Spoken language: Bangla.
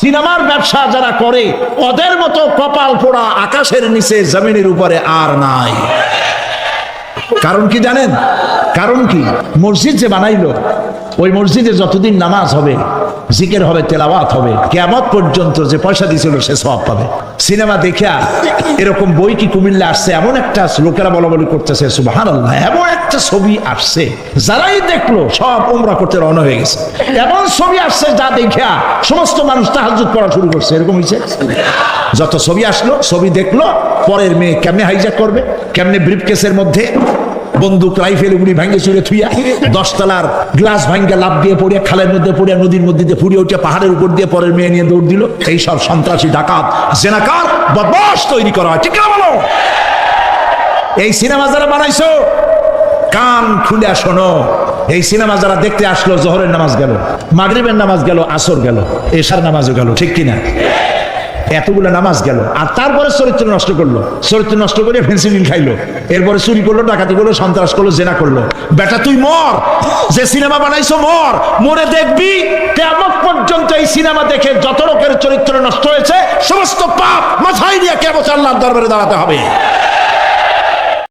সিনেমার ব্যবসা যারা করে, ওদের মতো কপাল পোড়া আকাশের নিচে জমিনের উপরে আর নাই। কারণ কি জানেন? কারণ কি? মসজিদ যে বানাইলো, ওই মসজিদে যতদিন নামাজ হবে, জিকের হবে, তেলাওয়াত হবে কেমত পর্যন্ত যে পয়সা দিয়েছিল সে সব পাবে। সিনেমা দেখা এরকম বই কি কুমিল্লা আসছে? এমন একটা লোকেরা বলা বলি করতেছে আল্লাহ এমন একটা ছবি আসছে, যারাই দেখল, সব উমরা করতে রওনা হয়ে গেছে। এমন ছবি আসছে যা দেখা সমস্ত মানুষ তাহাজুদ পড়া শুরু করছে। এরকম হয়েছে? যত ছবি আসলো, ছবি দেখল, পরের মেয়ে কেমনে হাইজ্যাক করবে, কেমনে ব্রিফকেসের মধ্যে বন্দুক রাইফেল গুলি ভাঙ্গে চুরে থুইয়া দশতলার গ্লাস ভাঙ্গে লাভ দিয়ে পড়িয়া, খালের মধ্যে পড়িয়া, নদীর মধ্যে দিয়ে ফুড়িয়ে উঠে পাহাড়ের উপর দিয়ে পরের মেয়ে নিয়ে দৌড় দিল। এই সব সন্ত্রাসী, ডাকাত, জেনাকার বা বদমাস তৈরি করা হয়। ঠিক না বলো? এই সিনেমা যারা বানাইছো কান খুলে শোনো। এই সিনেমা যারা দেখতে আসলো, জোহরের নামাজ গেল, মাগরিবের নামাজ গেল, আসর গেল, এশার নামাজও গেল, ঠিক কিনা? এতগুলো নামাজ গেল, আর তারপরে চরিত্র নষ্ট করল। চরিত্র নষ্ট করে ফেন্সিডিল খাইলো। এরপরে চুরি করল, ডাকাতি করল, সন্ত্রাস করল, জেনা করল। বেটা, তুই মর। যে সিনেমা বানাইছো, মর। মরে দেখবি কেমন পর্যন্ত এই সিনেমা দেখে যত লোকের চরিত্র নষ্ট হয়েছে, সমস্ত পাপ মাথায় নিয়ে কেমন আল্লাহর দরবারে দাঁড়াতে হবে।